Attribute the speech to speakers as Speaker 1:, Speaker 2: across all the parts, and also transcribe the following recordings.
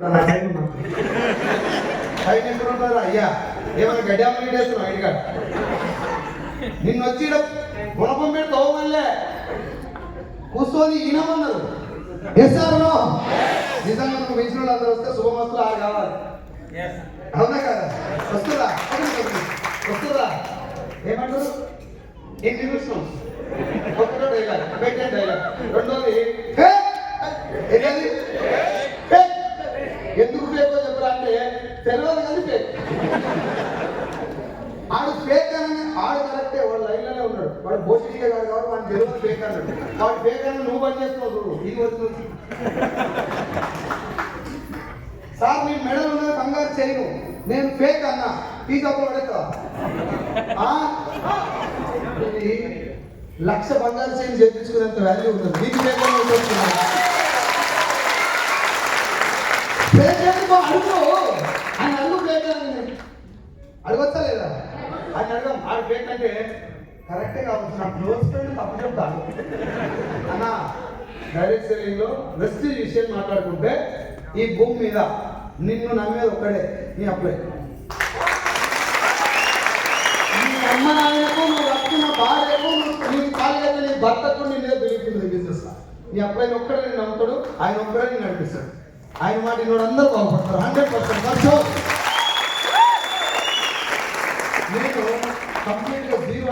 Speaker 1: నా టైం ఉన్నది. టైం ఎక్కడ ఉంటారు అయ్యా ఏమైనా గడ్డామని వేస్తున్నావు ఇంటికాడ? నిన్ను వచ్చి గుణపం పెట్టి తోమల్లే కూర్చొని ఈనమన్నారు ఎస్ సార్ నో నిజంగా నువ్వు పెంచిన వాళ్ళు అందరూ వస్తే శుభమస్తులు ఆరు కావాలి. అవునా కదా? వస్తుందా? వస్తుందా? ఏమంటారు? చూసినాం ఒకటో డైలాగ్ పెట్టే డైలాగ్ రెండోది "హే!" ఏంటది "హే!" ఎందుకు ఫేకో చెప్పరా అంటే తెలియదు కానీ ఫేక్ ఆడు ఫేక్ అని ఆడు కరెక్టే వాడు లైన్లోనే ఉన్నాడు వాడు బోసిగా కాదు కాబట్టి వాడు తెలియదు ఫేక్ వాడు ఫేక్ నువ్వు పని చేస్తున్నావు చూడు ఇది వస్తుంది సార్ మీ మెడలు ఉన్నది బంగారు చేయను నేను ఫేక్ అన్నా. ఈ కప్పులు పడేస్తా లక్ష బంగారు చేయని చేయించుకునేంత వాల్యూ ఉంటుంది. నీకు ఫేక్ అని అడుగు. ఆయన అడుగు ఫేక్ అడగొచ్చా లేదా? ఆయన అడగం. ఆడు ఫేక్ అంటే కరెక్ట్ కావచ్చు నా క్లోజ్ ఫ్రెండ్ తప్పు చెప్తాను. అన్న డైరెక్ట్ సెల్లింగ్లో వెస్టేజ్ విషయం మాట్లాడుకుంటే ఈ భూమి మీద నిన్ను నమ్మేది ఒక్కడే నీ అప్లై నీ అమ్మ నాయనకు నువ్వు వస్తున్న భార్యకు నీ కాలిగత నీ భర్తకు నీ మీద పెరుగుతుంది బిజినెస్ నీ అప్లై ఒక్కడే నేను నమ్ముతాడు ఆయన ఒక్కడే నేను నడిపిస్తాడు. ఆయన మాట ఇన్నోడు అందరూ బాగుపడతారు. Hundred percent.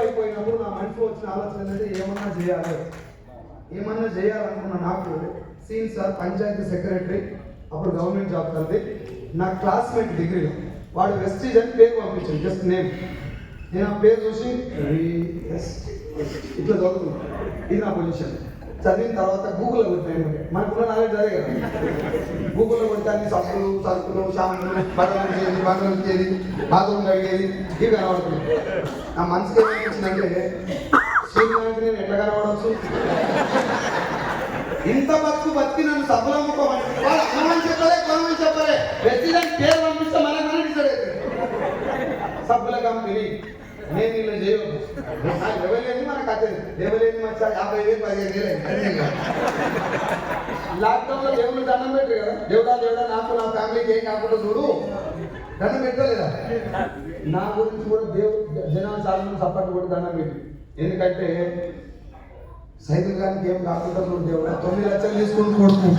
Speaker 1: అయిపోయినప్పుడు నా మనసులో వచ్చిన ఆలోచన ఏంటంటే ఏమన్నా చేయాలి. ఏమన్నా చేయాలనుకున్న నాకు సీన్ సార్ పంచాయతీ సెక్రటరీ అప్పుడు గవర్నమెంట్ జాబ్ కలిది నా క్లాస్మేట్ డిగ్రీలో వాడు వెస్టీజ్ అని పేరు పంపించాను జస్ట్ నేమ్ నేను ఆ పేరు చూసి ఎస్ ఎస్ ఇట్లా చదువుతున్నాను ఇది నా పొజిషన్ చదివిన తర్వాత గూగుల్లో కొట్టాను మనకున్న నాలెడ్జ్ అదే కదా. గూగుల్లో కొడితే అన్ని సబ్బులు సరుకులు షాంపులు బట్టలు వచ్చేది బట్టలు వచ్చేది బాత్రూమ్ కడిగేది ఇవి కనబడుతుంది నా మనసుకి ఏమనిపించిందంటే సూర్యునికి నేను ఎట్లా కనబడవచ్చు ఇంత బతుకు బతికి నన్ను సబ్బులు అమ్ముకోమని. వాళ్ళు అమ్మని చెప్పలే కొనమని చెప్పలే. ప్రతిదానికి పేరు పంపిస్తే మనకు డిసైడ్ సబ్బుల కంపెనీ నేను ఇలా చేయవచ్చు నాకు ఎవరేది మనకు అతని ఎవరేది మచ్చా యాభై వేలు పదిహేను వేలు అయింది లాక్డౌన్లో దేవుడు దండం పెట్టరు కదా దేవుడా దేవుడా నాకు నా ఫ్యామిలీకి ఏం కాకుండా చూడు దండం పెట్టలేదా నా గురించి కూడా దేవుడు జనాలు చాలా మంది సపోర్ట్ కూడా దండం పెట్టి ఎందుకంటే సైకిల్ గారికి ఏం కాకుండా చూడు దేవుడా తొమ్మిది లక్షలు తీసుకుని కొడుకు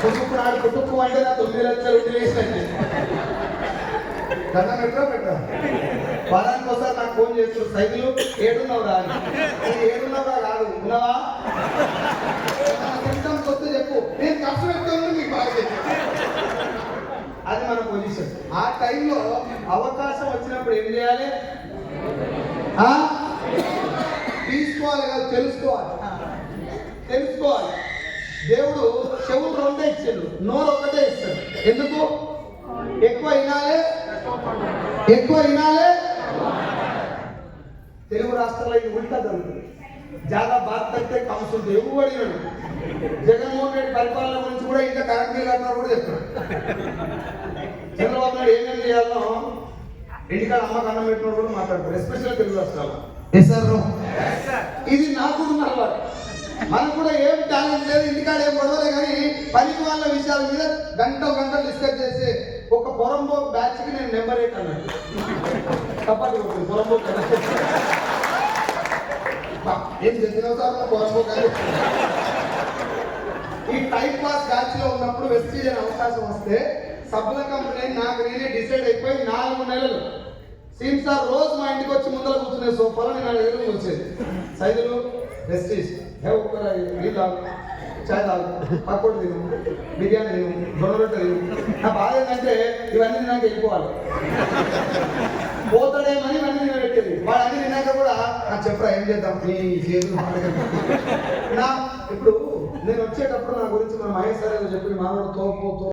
Speaker 1: కొడుకు నాడు కుటుంబం అంటే నా తొమ్మిది లక్షలు వదిలేసినట్టే దండం పెట్టరా పెట్టరా వారానికి ఒకసారి నాకు ఫోన్ చేస్తూ సైకిల్ ఏడున్నావురా? అని. "ఇది ఏడున్నావురా కాదు ఉన్నావా? సిమ్టమ్స్ వస్తే చెప్పు. నేను ఖర్చు పెట్టుకోను మీకు బాగా అది మన పొజిషన్ ఆ టైంలో అవకాశం వచ్చినప్పుడు ఏం చేయాలి? ఆ? తీసుకోవాలి కాదు తెలుసుకోవాలి. తెలుసుకోవాలి. దేవుడు చెవులు రెండే ఇచ్చాడు. నోరు ఒకటే ఇస్తాడు. ఎందుకు? ఎక్కువ వినాలి? ఎక్కువ వినాలి? తెలుగు రాష్ట్రాల్లో ఇది ఉల్టా జరుగుతుంది. చాలా బాధ తగ్గితే ఉంటుంది ఎవరు అడిగాడు జగన్మోహన్ రెడ్డి పరిపాలన గురించి కూడా ఇంకా కరెంట్ బిల్ కట్టినారు కూడా చెప్తాడు చంద్రబాబు నాయుడు ఏమేమి చేయాలో ఇంటికాడ అమ్మ కన్నం పెట్టినోడు కూడా మాట్లాడతారు ఎస్పెషల్ తెలుగు రాష్ట్రాల్లో. ఇది నాకు అలవాటు మనకు కూడా ఏం టాలెంట్ లేదు ఇంటికాడ ఏం గొడవలే కానీ పనికి వాళ్ళ విషయాల మీద గంట గంట డిస్కస్ చేసి చర్చికి నేను నెంబర్ ఎయిట్ అన్నాడు తప్పదు పొరంబో కదా ఏం చెప్పినా సార్ పొలంబో ఈ టైం పాస్ బ్యాచ్ ఉన్నప్పుడు వెస్ట్ అనే అవకాశం వస్తే సబ్బుల కంపెనీ నాకు నేనే డిసైడ్ అయిపోయి నాలుగు నెలలు. సీన్ సార్ రోజు మా ఇంటికి వచ్చి ముందర కూర్చునే సోఫాలో నేను ఎదురు వచ్చేది. సైజులు వెస్టీస్ ఏ ఒక్కర చాయ్ తాగు పక్కోటి తిను బిర్యానీ తిను జొన్న రొట్టె తిను. నా బాధ ఏంటంటే ఇవన్నీ నాకు వెళ్ళిపోవాలి. పోతాడేమని ఇవన్నీ నేను పెట్టేది వాడు అన్ని తిన్నాక కూడా నాకు చెప్పరా ఏం చేద్దాం? నీ చేతులు నా ఇప్పుడు నేను వచ్చేటప్పుడు నా గురించి మన మహేష్ చెప్పి మామూలు తోపు